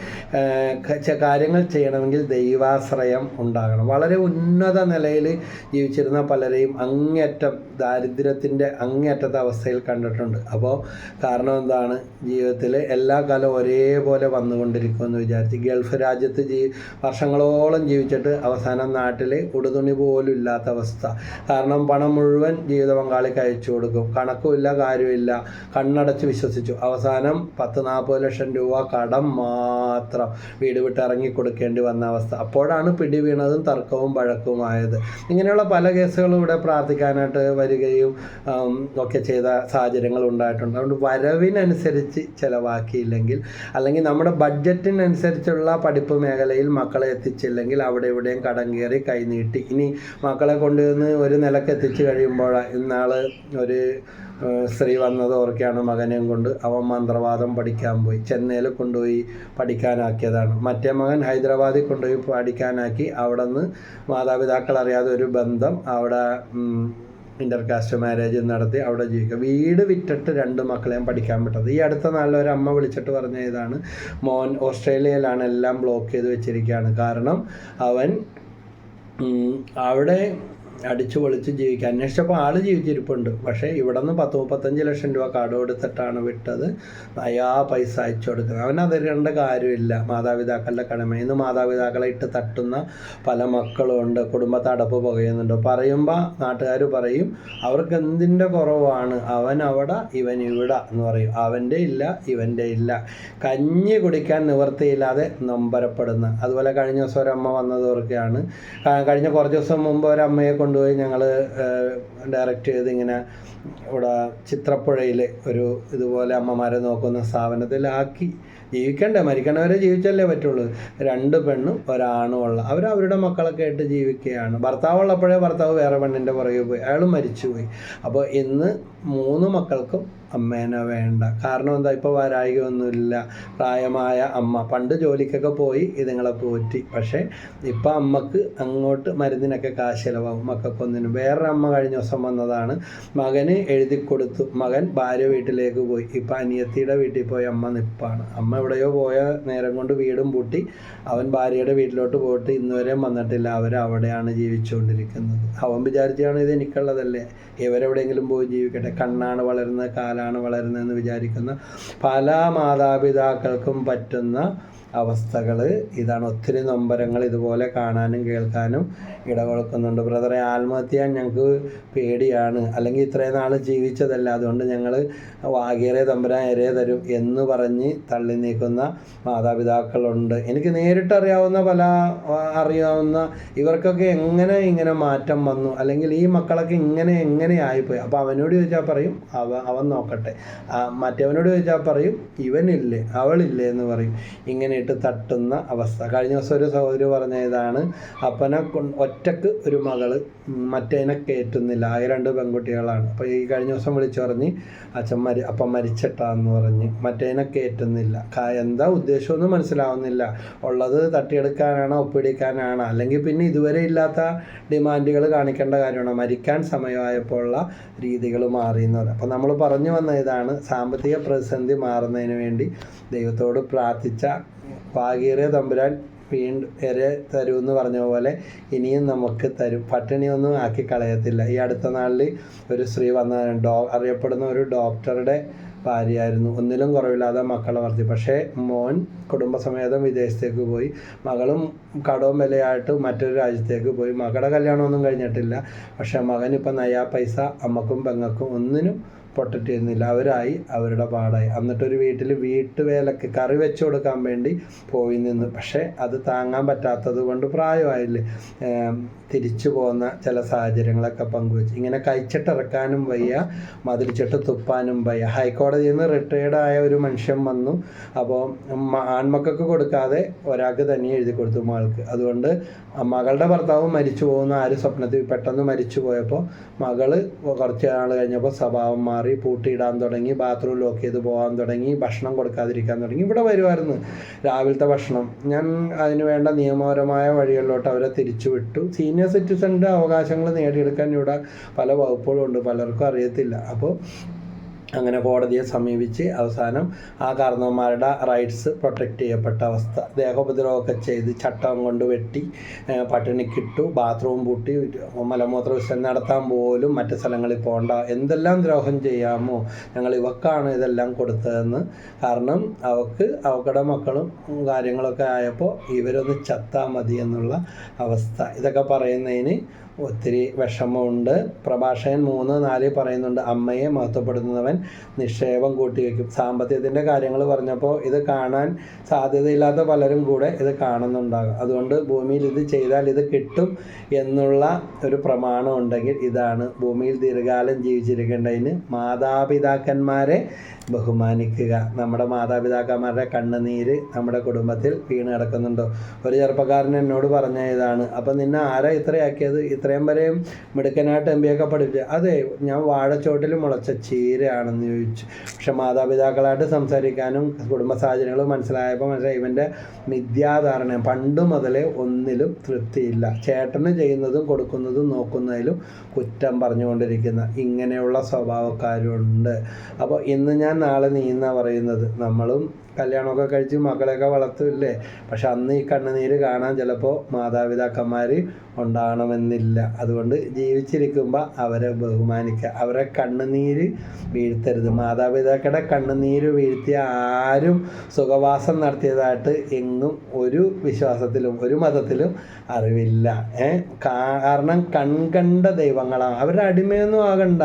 കാര്യങ്ങൾ ചെയ്യണമെങ്കിൽ ദൈവാശ്രയം ഉണ്ടാകണം. വളരെ ഉന്നത നിലയിൽ ജീവിച്ചിരുന്ന പലരെയും അങ്ങേറ്റം ദാരിദ്ര്യത്തിന്റെ അങ്ങേറ്റത്തെ അവസ്ഥയിൽ കണ്ടിട്ടുണ്ട്. അപ്പോൾ കാരണം എന്താണ്? ജീവിതത്തിൽ എല്ലാ കാലവും ഒരേപോലെ വന്നുകൊണ്ടിരിക്കുമെന്ന് വിചാരിച്ച് ഗൾഫ് രാജ്യത്ത് ജീ വർഷങ്ങളോളം ജീവിച്ചിട്ട് അവസാനം നാട്ടിൽ ഉടുതുണി പോലും ഇല്ലാത്ത അവസ്ഥ. കാരണം പണം മുഴുവൻ ജീവിത പങ്കാളിക്ക് അയച്ചു കൊടുക്കും. കണക്കുമില്ല കാര്യമില്ല. കണ്ണടച്ച് വിശ്വസിച്ചു. അവസാനം പത്ത് നാൽപ്പത് ലക്ഷം രൂപ കടം മാത്രം വീട് വിട്ട് ഇറങ്ങി കൊടുക്കേണ്ടി വന്ന അവസ്ഥ. അപ്പോഴാണ് പിടി വീണതും തർക്കവും വഴക്കുമായത് ഇങ്ങനെയുള്ള പല കേസുകളും ഇവിടെ പ്രാർത്ഥിക്കാനായിട്ട് വരികയും ഒക്കെ ചെയ്ത സാഹചര്യങ്ങൾ ഉണ്ടായിട്ടുണ്ട്. അതുകൊണ്ട് വരവിനനുസരിച്ച് ചിലവാക്കിയില്ലെങ്കിൽ അല്ലെങ്കിൽ നമ്മുടെ ബഡ്ജറ്റിനനുസരിച്ചുള്ള പഠിപ്പ് മേഖലയിൽ മക്കളെ എത്തിച്ചില്ലെങ്കിൽ അവിടെ ഇവിടെയും കടം കയറി കൈനീട്ടി ഇനി മക്കളെ കൊണ്ടുവന്ന് ഒരു നിലയ്ക്ക് എത്തിച്ചു കഴിയുമ്പോൾ ഇന്നാൾ ഒരു സ്ത്രീ വന്നതോർക്കെയാണ് മകനെയും കൊണ്ട് അവൻ മന്ത്രവാദം പഠിക്കാൻ പോയി. ചെന്നൈയിൽ കൊണ്ടുപോയി പഠിക്കാനാക്കിയതാണ്. മറ്റേ മകൻ ഹൈദരാബാദിൽ കൊണ്ടുപോയി പഠിക്കാനാക്കി. അവിടെ നിന്ന് മാതാപിതാക്കൾ അറിയാതെ ഒരു ബന്ധം അവിടെ ഇന്റർകാസ്റ്റ് മാരേജ് നടത്തി അവിടെ ജീവിക്കുക. വീട് വിറ്റിട്ട് രണ്ട് മക്കളെയും പഠിക്കാൻ വിട്ടത്. ഈ അടുത്ത നാളിൽ ഒരു അമ്മ വിളിച്ചിട്ട് പറഞ്ഞ ഇതാണ് മോൻ ഓസ്ട്രേലിയയിലാണ് എല്ലാം ബ്ലോക്ക് ചെയ്ത് വെച്ചിരിക്കുകയാണ്. കാരണം അവൻ അവിടെ അടിച്ചു പൊളിച്ച് ജീവിക്കുക അന്വേഷിച്ചപ്പോൾ ആൾ ജീവിച്ചിരിപ്പുണ്ട്. പക്ഷേ ഇവിടെ നിന്ന് പത്ത് മുപ്പത്തഞ്ച് ലക്ഷം രൂപ കടം എടുത്തിട്ടാണ് വിട്ടത്. അയാ പൈസ അയച്ചു കൊടുക്കുന്നത്. അവൻ അതിരേണ്ട കാര്യമില്ല. മാതാപിതാക്കളുടെ കടമ ഇന്ന് മാതാപിതാക്കളെ ഇട്ട് തട്ടുന്ന പല മക്കളും ഉണ്ട്. കുടുംബത്തെ അടപ്പ് പുകയുന്നുണ്ട്. പറയുമ്പോൾ നാട്ടുകാർ പറയും അവർക്ക് എന്തിന്റെ കുറവാണ്? അവൻ അവിടെ ഇവൻ ഇവിടെ എന്ന് പറയും. അവന്റെ ഇല്ല ഇവന്റെ ഇല്ല. കഞ്ഞി കുടിക്കാൻ നിവൃത്തിയില്ലാതെ നൊമ്പരപ്പെടുന്ന അതുപോലെ കഴിഞ്ഞ ദിവസം ഒരമ്മ വന്നത് ഓർക്കുകയാണ്. കഴിഞ്ഞ കുറച്ച് ദിവസം മുമ്പ് ഒരമ്മയെ കൊണ്ടുപോയി ഞങ്ങൾ ഡയറക്റ്റ് ചെയ്ത് ഇങ്ങനെ ഇവിടെ ചിത്രപ്പുഴയിൽ ഒരു ഇതുപോലെ അമ്മമാരെ നോക്കുന്ന സ്ഥാപനത്തിലാക്കി ജീവിക്കണ്ടേ? മരിക്കണവരെ ജീവിച്ചല്ലേ പറ്റുള്ളൂ. രണ്ട് പെണ്ണും ഒരാണും ഉള്ള അവർ അവരുടെ മക്കളൊക്കെ ആയിട്ട് ജീവിക്കുകയാണ്. ഭർത്താവ് ഉള്ളപ്പോഴേ ഭർത്താവ് വേറെ പെണ്ണിന്റെ പുറകെ പോയി. അയാൾ മരിച്ചുപോയി. അപ്പോൾ ഇന്ന് മൂന്ന് മക്കൾക്കും അമ്മേനെ വേണ്ട. കാരണം എന്താ ഇപ്പോൾ വരായികയൊന്നുമില്ല. പ്രായമായ അമ്മ. പണ്ട് ജോലിക്കൊക്കെ പോയി ഇതുങ്ങളെ പോറ്റി. പക്ഷേ ഇപ്പം അമ്മയ്ക്ക് അങ്ങോട്ട് മരുന്നിനൊക്കെ കാശ് ചിലവാകും. മക്കൾക്കൊന്നിനും വേറൊരു അമ്മ കഴിഞ്ഞ ദിവസം വന്നതാണ്. മകന് എഴുതി കൊടുത്തു. മകൻ ഭാര്യ വീട്ടിലേക്ക് പോയി. ഇപ്പം അനിയത്തിയുടെ വീട്ടിൽ പോയി അമ്മ നിപ്പാണ്. അമ്മ എവിടെയോ പോയ നേരം കൊണ്ട് വീടും പൂട്ടി. അവൻ ഭാര്യയുടെ വീട്ടിലോട്ട് പോയിട്ട് ഇന്നുവരെയും വന്നിട്ടില്ല. അവർ അവിടെയാണ് ജീവിച്ചുകൊണ്ടിരിക്കുന്നത്. അവൻ വിചാരിച്ചാണ് ഇത് എനിക്കുള്ളതല്ലേ. ഇവരെവിടെയെങ്കിലും പോയി ജീവിക്കട്ടെ. കണ്ണാണ് വളരുന്ന വളരുന്നത് കാലാണ് വളരുന്നതെന്ന് വിചാരിക്കുന്ന പല മാതാപിതാക്കൾക്കും പറ്റുന്ന അവസ്ഥകൾ ഇതാണ് ഒത്തിരി നൊമ്പരങ്ങൾ ഇതുപോലെ കാണാനും കേൾക്കാനും ഇടകൊടുക്കുന്നുണ്ട്. ബ്രദറെ ആത്മഹത്യ ഞങ്ങൾക്ക് പേടിയാണ്. അല്ലെങ്കിൽ ഇത്രയും നാൾ ജീവിച്ചതല്ല. അതുകൊണ്ട് ഞങ്ങൾ വാഗേറെ തമ്പുരാൻ എരേ തരും എന്ന് പറഞ്ഞ് തള്ളി നീക്കുന്ന മാതാപിതാക്കളുണ്ട്. എനിക്ക് നേരിട്ടറിയാവുന്ന പല അറിയാവുന്ന ഇവർക്കൊക്കെ എങ്ങനെ ഇങ്ങനെ മാറ്റം വന്നു? അല്ലെങ്കിൽ ഈ മക്കളൊക്കെ ഇങ്ങനെ എങ്ങനെ ആയിപ്പോയി? അപ്പോൾ അവനോട് ചോദിച്ചാൽ പറയും അവ അവൻ നോക്കട്ടെ. മറ്റവനോട് ചോദിച്ചാൽ പറയും ഇവനില്ലേ അവളില്ലേ എന്ന് പറയും. ഇങ്ങനെ ഇട്ട് തട്ടുന്ന അവസ്ഥ. കഴിഞ്ഞ ദിവസം ഒരു സഹോദരി പറഞ്ഞ ഇതാണ് അപ്പനെ ഒറ്റയ്ക്ക് ഒരു മകൾ മറ്റേനെ കയറ്റുന്നില്ല ആ രണ്ട് പെൺകുട്ടികളാണ്. അപ്പോൾ ഈ കഴിഞ്ഞ ദിവസം വിളിച്ചു പറഞ്ഞ് അച്ഛൻ മരി അപ്പം മരിച്ചിട്ടാന്ന് പറഞ്ഞ് മറ്റേനെ കയറ്റുന്നില്ല എന്താ ഉദ്ദേശമൊന്നും മനസ്സിലാവുന്നില്ല. ഉള്ളത് തട്ടിയെടുക്കാനാണോ ഒപ്പിടിക്കാനാണോ അല്ലെങ്കിൽ പിന്നെ ഇതുവരെ ഇല്ലാത്ത ഡിമാൻഡുകൾ കാണിക്കേണ്ട കാര്യമാണ്? മരിക്കാൻ സമയമായപ്പോൾ ഉള്ള രീതികൾ മാറി എന്ന് പറയാം. അപ്പോൾ നമ്മൾ പറഞ്ഞു വന്ന ഇതാണ് സാമ്പത്തിക പ്രതിസന്ധി മാറുന്നതിന് വേണ്ടി ദൈവത്തോട് പ്രാർത്ഥിച്ച ഭാഗീറിയ തമ്പുരാൻ വീണ്ടും എരെ തരും എന്ന് പറഞ്ഞ പോലെ ഇനിയും നമുക്ക് തരും. പട്ടിണിയൊന്നും ആക്കി കളയത്തില്ല. ഈ അടുത്ത നാളിൽ ഒരു സ്ത്രീ വന്ന ഡോ അറിയപ്പെടുന്ന ഒരു ഡോക്ടറുടെ ഭാര്യയായിരുന്നു. ഒന്നിലും കുറവില്ലാതെ മക്കളെ വളർത്തി. പക്ഷേ മോൻ കുടുംബസമേതം വിദേശത്തേക്ക് പോയി. മകളും കടവും വിലയായിട്ട് മറ്റൊരു രാജ്യത്തേക്ക് പോയി. മകളുടെ കല്യാണമൊന്നും കഴിഞ്ഞിട്ടില്ല. പക്ഷേ മകൻ ഇപ്പം നയാ പൈസ അമ്മക്കും പെങ്ങൾക്കും ഒന്നിനും പ്രൊട്ടക്റ്റ് ചെയ്യുന്നില്ല അവരായി അവരുടെ പാടായി. എന്നിട്ടൊരു വീട്ടിൽ വീട്ടുവേലക്ക് കറി വെച്ച് കൊടുക്കാൻ വേണ്ടി പോയി നിന്ന്. പക്ഷേ അത് താങ്ങാൻ പറ്റാത്തത് കൊണ്ട് പ്രായമായില്ലേ? തിരിച്ചു പോകുന്ന ചില സാഹചര്യങ്ങളൊക്കെ പങ്കുവെച്ച്. ഇങ്ങനെ കഴിച്ചിട്ടിറക്കാനും വയ്യ മതിലിച്ചിട്ട് തുപ്പാനും വയ്യ. ഹൈക്കോടതിയിൽ നിന്ന് റിട്ടയർഡ് ആയ ഒരു മനുഷ്യൻ വന്നു. അപ്പോൾ ആൺമക്കൾക്ക് കൊടുക്കാതെ ഒരാൾക്ക് തന്നെ എഴുതി കൊടുത്തു മകൾക്ക്. അതുകൊണ്ട് മകളുടെ ഭർത്താവ് മരിച്ചു പോകുന്ന ആര് സ്വപ്നത്തിൽ പെട്ടെന്ന് മരിച്ചു പോയപ്പോൾ മകൾ കുറച്ച് നാൾ കഴിഞ്ഞപ്പോൾ സ്വഭാവം മാറി. പൂട്ടിയിടാൻ തുടങ്ങി ബാത്റൂം ലോക്ക് ചെയ്ത് പോകാൻ തുടങ്ങി ഭക്ഷണം കൊടുക്കാതിരിക്കാൻ തുടങ്ങി. ഇവിടെ വരുമായിരുന്നു രാവിലത്തെ ഭക്ഷണം. ഞാൻ അതിന് വേണ്ട നിയമപരമായ വഴികളിലോട്ട് അവരെ തിരിച്ചു വിട്ടു. സീനിയർ സിറ്റിസണിന്റെ അവകാശങ്ങൾ നേടിയെടുക്കാൻ ഇവിടെ പല വകുപ്പുകളുണ്ട്. പലർക്കും അറിയത്തില്ല. അപ്പോൾ അങ്ങനെ കോടതിയെ സമീപിച്ച് അവസാനം ആ കാരണവന്മാരുടെ റൈറ്റ്സ് പ്രൊട്ടക്റ്റ് ചെയ്യപ്പെട്ട അവസ്ഥ. ദേഹോപദ്രവമൊക്കെ ചെയ്ത് ചട്ടം കൊണ്ട് വെട്ടി പട്ടിണി പട്ടിണിക്കിട്ടു ബാത്റൂം പൂട്ടി മലമൂത്ര വിസർജനം നടത്താൻ പോലും മറ്റു സ്ഥലങ്ങളിൽ പോകണ്ട എന്തെല്ലാം ദ്രോഹം ചെയ്യാമോ ഞങ്ങൾ ഇവക്കാണ് ഇതെല്ലാം കൊടുത്തതെന്ന്. കാരണം അവക്ക് അവക്കടെ മക്കളും കാര്യങ്ങളൊക്കെ ആയപ്പോൾ ഇവരൊന്ന് ചത്താൽ മതി എന്നുള്ള അവസ്ഥ. ഇതൊക്കെ പറയുന്നതിന് ഒത്തിരി വിഷമമുണ്ട്. പ്രഭാഷകൻ മൂന്ന് നാല് പറയുന്നുണ്ട് അമ്മയെ മഹത്വപ്പെടുത്തുന്നവൻ നിക്ഷേപം കൂട്ടിവെക്കും. സാമ്പത്തികത്തിന്റെ കാര്യങ്ങൾ പറഞ്ഞപ്പോൾ ഇത് കാണാൻ സാധ്യതയില്ലാത്ത പലരും കൂടെ ഇത് കാണുന്നുണ്ടാകും. അതുകൊണ്ട് ഭൂമിയിൽ ഇത് ചെയ്താൽ ഇത് കിട്ടും എന്നുള്ള ഒരു പ്രമാണം ഉണ്ടെങ്കിൽ ഇതാണ് ഭൂമിയിൽ ദീർഘകാലം ജീവിച്ചിരിക്കേണ്ടതിന് മാതാപിതാക്കന്മാരെ ബഹുമാനിക്കുക. നമ്മുടെ മാതാപിതാക്കന്മാരുടെ കണ്ണുനീര് നമ്മുടെ കുടുംബത്തിൽ വീണ് കിടക്കുന്നുണ്ടോ? ഒരു ചെറുപ്പക്കാരൻ എന്നോട് പറഞ്ഞ ഇതാണ്. അപ്പം നിന്നെ ആരാ ഇത്രയാക്കിയത്? ഇത്രയും വരെയും മിടുക്കനായിട്ട് എം ബി ഒക്കെ പഠിപ്പിച്ചു അതെ ഞാൻ വാഴച്ചോട്ടിൽ മുളച്ച ചീരയാണെന്ന് ചോദിച്ചു. പക്ഷെ മാതാപിതാക്കളായിട്ട് സംസാരിക്കാനും കുടുംബ സാഹചര്യങ്ങളും മനസ്സിലായപ്പോൾ മനസ്സിലായി. ഇവന്റെ മിഥ്യാധാരണ പണ്ട് മുതലേ ഒന്നിലും തൃപ്തിയില്ല. ചേട്ടന് ചെയ്യുന്നതും കൊടുക്കുന്നതും നോക്കുന്നതിലും കുറ്റം പറഞ്ഞുകൊണ്ടിരിക്കുന്ന ഇങ്ങനെയുള്ള സ്വഭാവക്കാരുണ്ട്. അപ്പോൾ ഇന്ന് ഞാൻ നാളെ നീ എന്നാ പറയുന്നത്. നമ്മളും കല്യാണമൊക്കെ കഴിച്ച് മക്കളെയൊക്കെ വളർത്തില്ലേ പക്ഷെ അന്ന് ഈ കണ്ണുനീര് കാണാൻ ചിലപ്പോൾ മാതാപിതാക്കന്മാർ ഉണ്ടാകണമെന്നില്ല അതുകൊണ്ട് ജീവിച്ചിരിക്കുമ്പോൾ അവരെ ബഹുമാനിക്കുക അവരെ കണ്ണുനീര് വീഴ്ത്തരുത്. മാതാപിതാക്കളുടെ കണ്ണുനീര് വീഴ്ത്തിയ ആരും സുഖവാസം നടത്തിയതായിട്ട് എങ്ങും ഒരു വിശ്വാസത്തിലും ഒരു മതത്തിലും അറിവില്ല. ഏ? കാരണം കൺകണ്ട ദൈവങ്ങളാണ്. അവരുടെ അടിമയൊന്നും ആകണ്ട.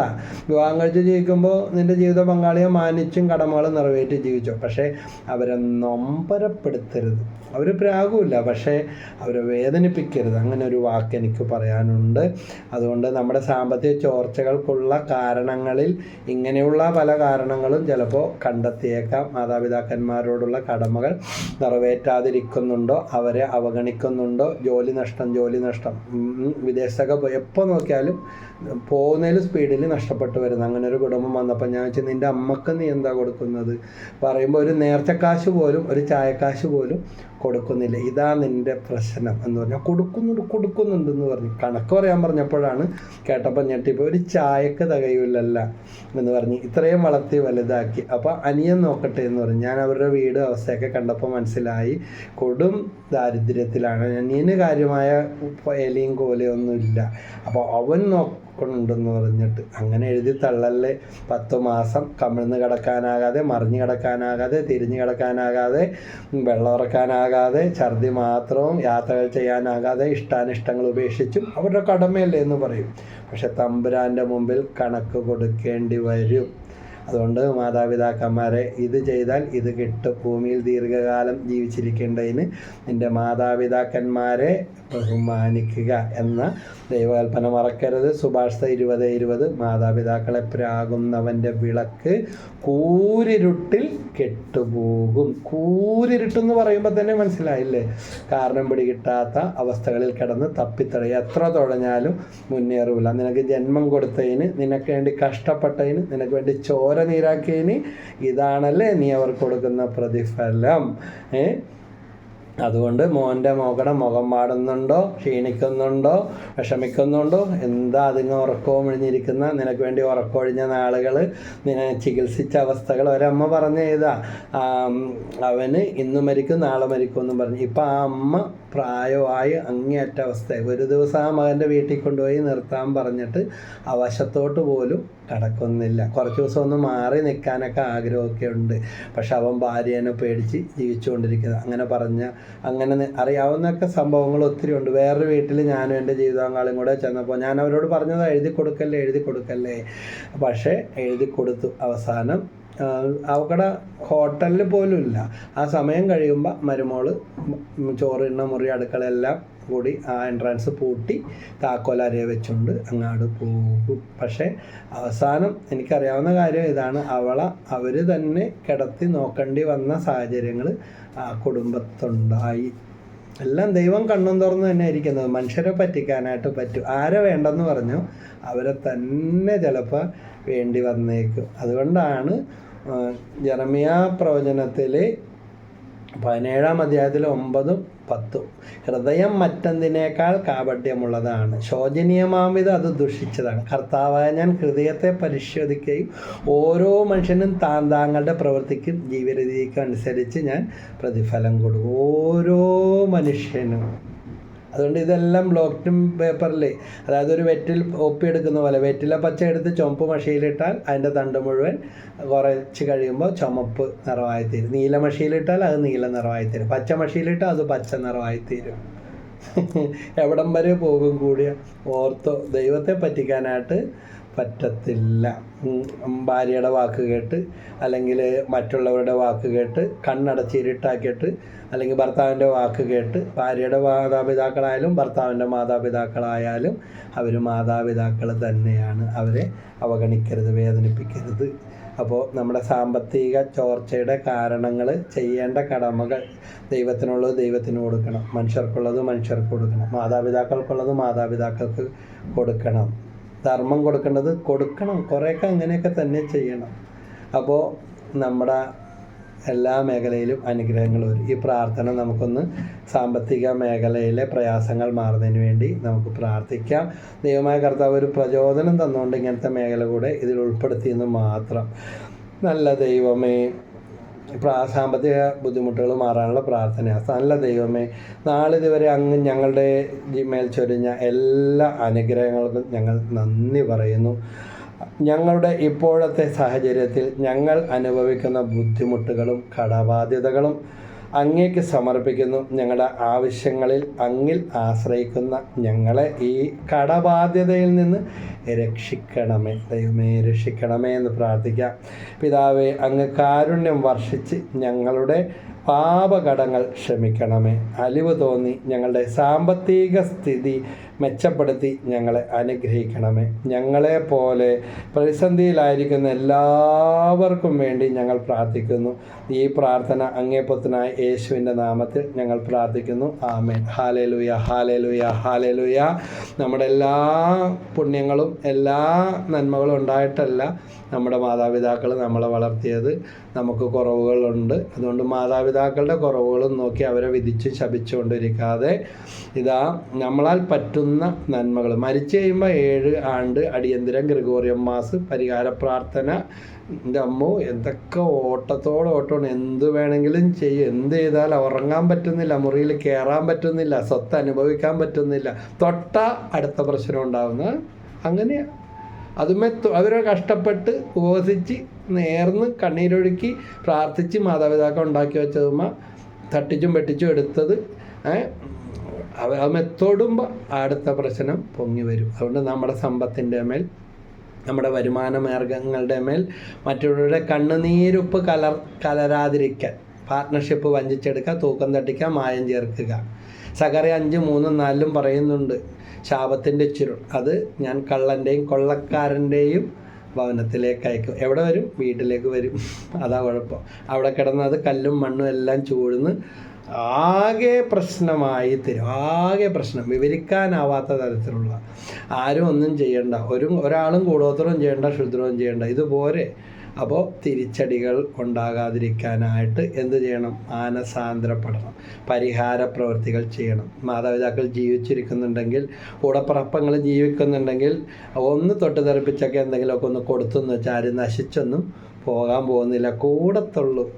വിവാഹം കഴിച്ച് ജീവിക്കുമ്പോൾ നിന്റെ ജീവിത പങ്കാളിയെ മാനിച്ചും കടമകളും നിറവേറ്റി ജീവിച്ചോ. പക്ഷേ അവരെ നൊമ്പരപ്പെടുത്തരുത്. അവർ പ്രാകുമില്ല പക്ഷേ അവരെ വേദനിപ്പിക്കരുത്. അങ്ങനെ ഒരു വാക്ക് എനിക്ക് പറയാനുണ്ട്. അതുകൊണ്ട് നമ്മുടെ സാമ്പത്തിക ചോർച്ചകൾക്കുള്ള കാരണങ്ങളിൽ ഇങ്ങനെയുള്ള പല കാരണങ്ങളും ചിലപ്പോൾ കണ്ടെത്തിയേക്കാം. മാതാപിതാക്കന്മാരോടുള്ള കടമകൾ നിറവേറ്റാതിരിക്കുന്നുണ്ടോ? അവരെ അവഗണിക്കുന്നുണ്ടോ? ജോലി നഷ്ടം ജോലി നഷ്ടം. വിദേശത്തൊക്കെ എപ്പോൾ നോക്കിയാലും പോകുന്നതിൽ സ്പീഡിൽ നഷ്ടപ്പെട്ടു വരുന്നത് അങ്ങനെ ഒരു കുടുംബം വന്നപ്പോൾ ഞാൻ വെച്ചാൽ നിന്റെ അമ്മയ്ക്ക് നീ എന്താ കൊടുക്കുന്നത്? പറയുമ്പോൾ ഒരു നേർച്ചക്കാശ് പോലും ഒരു ചായക്കാശ് പോലും കൊടുക്കുന്നില്ല. ഇതാ നിന്റെ പ്രശ്നം എന്ന് പറഞ്ഞാൽ കൊടുക്കുന്നുണ്ട് കൊടുക്കുന്നുണ്ടെന്ന് പറഞ്ഞു. കണക്ക് പറയാൻ പറഞ്ഞപ്പോഴാണ് കേട്ടപ്പോൾ ഞെട്ടിപ്പോൾ ഒരു ചായക്ക് തകയില്ലല്ല എന്ന് പറഞ്ഞ് ഇത്രയും വളർത്തി വലുതാക്കി. അപ്പോൾ അനിയൻ നോക്കട്ടെ എന്ന് പറഞ്ഞു. ഞാൻ അവരുടെ വീട് അവസ്ഥയൊക്കെ കണ്ടപ്പോൾ മനസ്സിലായി. കൊടും ദാരിദ്ര്യത്തിലാണ്. അനിയന് കാര്യമായ എലിയും കോലയൊന്നുമില്ല അപ്പോൾ അവൻ നോക്കണുണ്ടെന്ന് പറഞ്ഞിട്ട്. അങ്ങനെ എഴുതി തള്ളല്ലേ പത്ത് മാസം കമിഴ്ന്ന് കിടക്കാനാകാതെ മറിഞ്ഞ് കിടക്കാനാകാതെ തിരിഞ്ഞു കിടക്കാനാകാതെ വെള്ളം ഇറക്കാനാകാതെ ഛർദി മാത്രവും യാത്രകൾ ചെയ്യാനാകാതെ ഇഷ്ടാനിഷ്ടങ്ങൾ ഉപേക്ഷിച്ചും അവരുടെ കടമയല്ലേ എന്ന് പറയും. പക്ഷെ തമ്പുരാന്റെ മുമ്പിൽ കണക്ക് കൊടുക്കേണ്ടി വരും. അതുകൊണ്ട് മാതാപിതാക്കന്മാരെ ഇത് ചെയ്താൽ ഇത് കിട്ടും. ഭൂമിയിൽ ദീർഘകാലം ജീവിച്ചിരിക്കേണ്ടതിന് നിന്റെ മാതാപിതാക്കന്മാരെ ബഹുമാനിക്കുക എന്ന ദൈവകൽപ്പന മറക്കരുത്. സുഭാഷ് ഇരുപത് ഇരുപത് മാതാപിതാക്കളെ പ്രാകുന്നവന്റെ വിളക്ക് കൂരിരുട്ടിൽ കെട്ടുപോകും. കൂരിരുട്ടെന്ന് പറയുമ്പോൾ തന്നെ മനസ്സിലായില്ലേ? കാരണം പിടികിട്ടാത്ത അവസ്ഥകളിൽ കിടന്ന് തപ്പിത്തടയ എത്ര തുഴഞ്ഞാലും മുന്നേറില്ല നിനക്ക് ജന്മം കൊടുത്തതിന് നിനക്ക് വേണ്ടി കഷ്ടപ്പെട്ടതിന് നിനക്ക് വേണ്ടി ചോര നീരാക്കിയതിന് ഇതാണല്ലേ നീ അവർ കൊടുക്കുന്ന പ്രതിഫലം. ഏ? അതുകൊണ്ട് മോന്റെ മകടെ മുഖം പാടുന്നുണ്ടോ? ക്ഷീണിക്കുന്നുണ്ടോ? വിഷമിക്കുന്നുണ്ടോ? എന്താ അതിന് ഉറക്കവും ഒഴിഞ്ഞിരിക്കുന്ന? നിനക്ക് വേണ്ടി ഉറക്കമൊഴിഞ്ഞ നാളുകൾ നിന ചികിത്സിച്ച അവസ്ഥകൾ ഒരമ്മ പറഞ്ഞ ചെയ്താ അവന് ഇന്ന് മരിക്കും നാളെ മരിക്കും എന്നും പറഞ്ഞു. ഇപ്പം ആ അമ്മ പ്രായമായി അങ്ങേയറ്റ അവസ്ഥയായി. ഒരു ദിവസം ആ മകന്റെ വീട്ടിൽ കൊണ്ടുപോയി നിർത്താൻ പറഞ്ഞിട്ട് ആ വശത്തോട്ട് പോലും കടക്കുന്നില്ല. കുറച്ച് ദിവസം ഒന്ന് മാറി നിൽക്കാനൊക്കെ ആഗ്രഹമൊക്കെ ഉണ്ട്. പക്ഷെ അവൻ ഭാര്യേനെ പേടിച്ച് ജീവിച്ചുകൊണ്ടിരിക്കുന്നത് അങ്ങനെ പറഞ്ഞ അങ്ങനെ അറിയാവുന്നൊക്കെ സംഭവങ്ങൾ ഒത്തിരി ഉണ്ട്. വേറൊരു വീട്ടിൽ ഞാനും എന്റെ ജീവിതങ്ങളും കൂടെ ചെന്നപ്പോൾ ഞാൻ അവരോട് പറഞ്ഞത് എഴുതി കൊടുക്കല്ലേ എഴുതി കൊടുക്കല്ലേ? പക്ഷേ എഴുതി കൊടുത്തു. അവസാനം അവക്കടെ ഹോട്ടലിൽ പോലും ഇല്ല. ആ സമയം കഴിയുമ്പോൾ മരുമോൾ ചോറിണ്ണ മുറി അടുക്കള എല്ലാം കൂടി ആ എൻട്രൻസ് പൂട്ടി താക്കോലരയെ വെച്ചുകൊണ്ട് അങ്ങോട്ട് പോകും. പക്ഷേ അവസാനം എനിക്കറിയാവുന്ന കാര്യം ഇതാണ്. അവളെ അവർ തന്നെ കിടത്തി നോക്കേണ്ടി വന്ന സാഹചര്യങ്ങൾ ആ കുടുംബത്തുണ്ടായി. എല്ലാം ദൈവം കണ്ണും തുറന്ന് തന്നെ ഇരിക്കുന്നത്. മനുഷ്യരെ പറ്റിക്കാനായിട്ട് പറ്റും. ആരെ വേണ്ടെന്ന് പറഞ്ഞു അവരെ തന്നെ ചിലപ്പോൾ വേണ്ടി വന്നേക്കും. അതുകൊണ്ടാണ് ജറമിയ പ്രവചനത്തിൽ പതിനേഴാം അധ്യായത്തിൽ ഒമ്പതും പത്തും. ഹൃദയം മറ്റെന്തിനേക്കാൾ കാപട്യമുള്ളതാണ്? ശോചനീയമാവിധം അത് ദുഷിച്ചതാണ്. കർത്താവായ ഞാൻ ഹൃദയത്തെ പരിശോധിക്കുകയും ഓരോ മനുഷ്യനും താൻ താങ്കളുടെ പ്രവൃത്തിക്കും ജീവരീതിക്കും അനുസരിച്ച് ഞാൻ പ്രതിഫലം കൊടുക്കും. ഓരോ മനുഷ്യനും അതുകൊണ്ട് ഇതെല്ലാം ബ്ലോക്ക്ഡ് പേപ്പറിൽ അതായത് ഒരു വെറ്റിൽ ഒപ്പിയെടുക്കുന്ന പോലെ വെറ്റില പച്ച എടുത്ത് ചുമപ്പ് മഷിയിലിട്ടാൽ അതിന്റെ തണ്ട് മുഴുവൻ കുറച്ച് കഴിയുമ്പോൾ ചുമപ്പ് നിറമായിത്തീരും നീല മഷിയിലിട്ടാൽ അത് നീല നിറമായിത്തീരും പച്ച മഷിയിലിട്ടാൽ അത് പച്ച നിറമായിത്തീരും എവിടം വരെ പോകും കൂടിയ? ഓർത്തോ ദൈവത്തെ പറ്റിക്കാനായിട്ട് പറ്റത്തില്ല. ഭാര്യയുടെ വാക്ക് കേട്ട് അല്ലെങ്കിൽ മറ്റുള്ളവരുടെ വാക്ക് കേട്ട് കണ്ണടച്ച് ഇരുട്ടാക്കിയിട്ട് അല്ലെങ്കിൽ ഭർത്താവിന്റെ വാക്ക് കേട്ട് ഭാര്യയുടെ മാതാപിതാക്കളായാലും ഭർത്താവിന്റെ മാതാപിതാക്കളായാലും അവർ മാതാപിതാക്കൾ തന്നെയാണ്. അവരെ അവഗണിക്കരുത് വേദനിപ്പിക്കരുത്. അപ്പോൾ നമ്മുടെ സാമ്പത്തിക ചോർച്ചയുടെ കാരണങ്ങൾ ചെയ്യേണ്ട കടമകൾ ദൈവത്തിനുള്ളത് ദൈവത്തിന് കൊടുക്കണം. മനുഷ്യർക്കുള്ളത് മനുഷ്യർക്ക് കൊടുക്കണം. മാതാപിതാക്കൾക്കുള്ളത് മാതാപിതാക്കൾക്ക് കൊടുക്കണം. ധർമ്മം കൊടുക്കേണ്ടത് കൊടുക്കണം. കുറേയൊക്കെ അങ്ങനെയൊക്കെ തന്നെ ചെയ്യണം. അപ്പോൾ നമ്മുടെ എല്ലാ മേഖലയിലും അനുഗ്രഹങ്ങൾ വരും. ഈ പ്രാർത്ഥന നമുക്കൊന്ന് സാമ്പത്തിക മേഖലയിലെ പ്രയാസങ്ങൾ മാറുന്നതിന് വേണ്ടി നമുക്ക് പ്രാർത്ഥിക്കാം. ദൈവമായ കർത്താവ് ഒരു പ്രചോദനം തന്നുകൊണ്ട് ഇങ്ങനത്തെ മേഖല കൂടെ ഇതിൽ ഉൾപ്പെടുത്തിയെന്ന് മാത്രം. നല്ല ദൈവമേ സാമ്പത്തിക ബുദ്ധിമുട്ടുകൾ മാറാനുള്ള പ്രാർത്ഥനയാണ് നല്ല ദൈവമേ നാളിതുവരെ അങ്ങ് ഞങ്ങളുടെ മേൽ ചൊരിഞ്ഞ എല്ലാ അനുഗ്രഹങ്ങൾക്കും ഞങ്ങൾ നന്ദി പറയുന്നു. ഞങ്ങളുടെ ഇപ്പോഴത്തെ സാഹചര്യത്തിൽ ഞങ്ങൾ അനുഭവിക്കുന്ന ബുദ്ധിമുട്ടുകളും കടബാധ്യതകളും അങ്ങേക്ക് സമർപ്പിക്കുന്നു ഞങ്ങളുടെ ആവശ്യങ്ങളിൽ അങ്ങിൽ ആശ്രയിക്കുന്ന ഞങ്ങളെ ഈ കടബാധ്യതയിൽ നിന്ന് രക്ഷിക്കണമേ. ദൈവമേ രക്ഷിക്കണമേ എന്ന് പ്രാർത്ഥിക്കാം. പിതാവേ അങ്ങ് കാരുണ്യം വർഷിച്ച് ഞങ്ങളുടെ പാപകടങ്ങൾ ക്ഷമിക്കണമേ. അലിവ് തോന്നി ഞങ്ങളുടെ സാമ്പത്തിക സ്ഥിതി മെച്ചപ്പെടുത്തി ഞങ്ങളെ അനുഗ്രഹിക്കണമേ. ഞങ്ങളെ പോലെ പ്രതിസന്ധിയിലായിരിക്കുന്ന എല്ലാവർക്കും വേണ്ടി ഞങ്ങൾ പ്രാർത്ഥിക്കുന്നു. ഈ പ്രാർത്ഥന അങ്ങേപ്പത്തിനായ യേശുവിന്റെ നാമത്തിൽ ഞങ്ങൾ പ്രാർത്ഥിക്കുന്നു. ആമേൻ. ഹാലേലുയ ഹാലേലുയ ഹാലേലുയ. നമ്മുടെ എല്ലാ പുണ്യങ്ങളും എല്ലാ നന്മകളും ഉണ്ടായിട്ടല്ല. നമ്മുടെ മാതാപിതാക്കൾ നമ്മളെ വളർത്തിയത് നമുക്ക് കുറവുകളുണ്ട്. അതുകൊണ്ട് മാതാപിതാക്കളുടെ കുറവുകളും നോക്കി അവരെ വിധിച്ച് ശപിച്ചുകൊണ്ടിരിക്കാതെ ഇതാ നമ്മളാൽ പറ്റുന്ന നന്മകൾ മരിച്ചു കഴിയുമ്പോൾ ഏഴ് ആണ്ട് അടിയന്തരം ഗ്രിഗോറിയം മാസ് പരിഹാര പ്രാർത്ഥന അമ്മോ എന്തൊക്കെ ഓട്ടത്തോടെ ഓട്ടമാണ്. എന്ത് വേണമെങ്കിലും ചെയ്യും. എന്ത് ചെയ്താൽ ഉറങ്ങാൻ പറ്റുന്നില്ല മുറിയിൽ കയറാൻ പറ്റുന്നില്ല സ്വത്ത് അനുഭവിക്കാൻ പറ്റുന്നില്ല. തൊട്ട അടുത്ത പ്രശ്നം ഉണ്ടാവുന്ന അങ്ങനെയാണ് അതുമേ അവരെ കഷ്ടപ്പെട്ട് ഉപവസിച്ച് നേർന്ന് കണ്ണീരൊഴുക്കി പ്രാർത്ഥിച്ച് മാതാപിതാക്കൾ ഉണ്ടാക്കി വെച്ചതുമ്മ തട്ടിച്ചും വെട്ടിച്ചും എടുത്തത് അവ മെത്തോടുമ്പോൾ അടുത്ത പ്രശ്നം പൊങ്ങി വരും. അതുകൊണ്ട് നമ്മുടെ സമ്പത്തിന്റെ മേൽ നമ്മുടെ വരുമാന മാർഗങ്ങളുടെ മേൽ മറ്റുള്ളവരുടെ കണ്ണുനീരുപ്പ് കലർ കലരാതിരിക്കാൻ പാർട്ട്ണർഷിപ്പ് വഞ്ചിച്ചെടുക്കുക തൂക്കം തട്ടിക്കുക മായം ചേർക്കുക. സകറി അഞ്ച് മൂന്നും നാലിലും പറയുന്നുണ്ട് ശാപത്തിന്റെ ചുരുൾ അത് ഞാൻ കള്ളന്റെയും കൊള്ളക്കാരന്റെയും ഭവനത്തിലേക്ക് അയക്കും. എവിടെ വരും? വീട്ടിലേക്ക് വരും. അതാ കുഴപ്പം. അവിടെ കിടന്ന് അത് കല്ലും മണ്ണും എല്ലാം ചൂടുന്ന് ആകെ പ്രശ്നമായി തരും. ആകെ പ്രശ്നം. വിവരിക്കാനാവാത്ത തരത്തിലുള്ള. ആരും ഒന്നും ചെയ്യണ്ട. ഒരു ഒരാളും കൂടോത്രവും ചെയ്യണ്ട ക്ഷുദ്രവും ചെയ്യണ്ട. ഇതുപോലെ അപ്പോൾ തിരിച്ചടികൾ ഉണ്ടാകാതിരിക്കാനായിട്ട് എന്ത് ചെയ്യണം? മാനസാന്തരപ്പെടണം പരിഹാര പ്രവൃത്തികൾ ചെയ്യണം. മാതാപിതാക്കൾ ജീവിച്ചിരിക്കുന്നുണ്ടെങ്കിൽ കൂടപ്പറപ്പങ്ങൾ ജീവിക്കുന്നുണ്ടെങ്കിൽ ഒന്ന് തൊട്ട് തെറിപ്പിച്ചൊക്കെ എന്തെങ്കിലുമൊക്കെ ഒന്ന് കൊടുത്തെന്ന് വെച്ചാൽ ആരും നശിച്ചൊന്നും പോകാൻ പോകുന്നില്ല. കൂടത്തുള്ളൂ.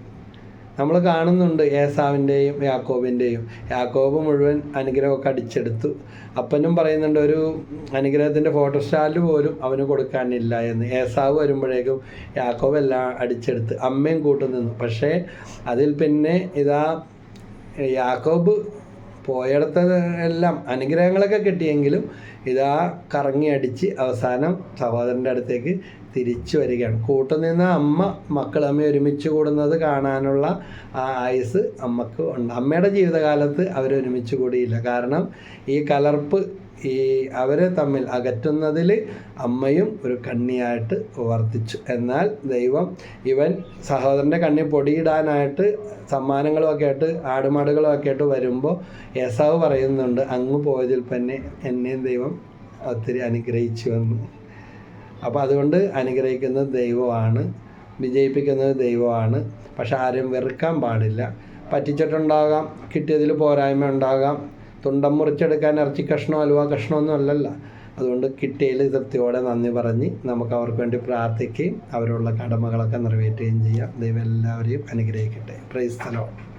നമ്മൾ കാണുന്നുണ്ട് ഏസാവിന്റെയും യാക്കോബിന്റെയും. യാക്കോബ് മുഴുവൻ അനുഗ്രഹമൊക്കെ അടിച്ചെടുത്തു. അപ്പനും പറയുന്നുണ്ട് ഒരു അനുഗ്രഹത്തിന്റെ ഫോട്ടോസ്റ്റാലിൽ പോലും അവന് കൊടുക്കാനില്ല എന്ന്. ഏസാവ് വരുമ്പോഴേക്കും യാക്കോബ് എല്ലാം അടിച്ചെടുത്ത് അമ്മയും കൂട്ടു നിന്നു പക്ഷേ അതിൽ പിന്നെ ഇതാ യാക്കോബ് പോയടത്ത് എല്ലാം അനുഗ്രഹങ്ങളൊക്കെ കിട്ടിയെങ്കിലും ഇതാ കറങ്ങി അടിച്ച് അവസാനം സഹോദരന്റെ അടുത്തേക്ക് തിരിച്ചു വരികയാണ്. കൂട്ടുനിന്ന അമ്മ മക്കൾ അമ്മ ഒരുമിച്ച് കൂടുന്നത് കാണാനുള്ള ആ ആയുസ് അമ്മയ്ക്ക് ഉണ്ട്. അമ്മയുടെ ജീവിതകാലത്ത് അവരൊരുമിച്ച് കൂടിയില്ല. കാരണം ഈ കലർപ്പ് ഈ അവരെ തമ്മിൽ അകറ്റുന്നതിൽ അമ്മയും ഒരു കണ്ണിയായിട്ട് വർത്തിച്ചു. എന്നാൽ ദൈവം ഇവൻ സഹോദരന്റെ കണ്ണി പൊടിയിടാനായിട്ട് സമ്മാനങ്ങളുമൊക്കെ ആയിട്ട് ആടുമാടുകളുമൊക്കെ ആയിട്ട് വരുമ്പോൾ യേസാവ് പറയുന്നുണ്ട് അങ്ങ് പോയതിൽ തന്നെ എന്നെയും ദൈവം ഒത്തിരി അനുഗ്രഹിച്ചു വന്നു. അപ്പോൾ അതുകൊണ്ട് അനുഗ്രഹിക്കുന്നത് ദൈവമാണ് വിജയിപ്പിക്കുന്നത് ദൈവമാണ്. പക്ഷെ ആരും വെറുക്കാൻ പാടില്ല. പറ്റിച്ചിട്ടുണ്ടാകാം കിട്ടിയതിൽ പോരായ്മ ഉണ്ടാകാം തുണ്ടം മുറിച്ചെടുക്കാൻ ഇറച്ചി കഷ്ണോ അലുവ കഷ്ണോ ഒന്നും അല്ലല്ല. അതുകൊണ്ട് കിട്ടിയതിൽ തൃപ്തിയോടെ നന്ദി പറഞ്ഞ് നമുക്ക് അവർക്ക് വേണ്ടി പ്രാർത്ഥിക്കുകയും അവരുള്ള കടമകളൊക്കെ നിറവേറ്റുകയും ചെയ്യാം. ദൈവം എല്ലാവരെയും അനുഗ്രഹിക്കട്ടെ. പ്രൈസ് സ്ഥലം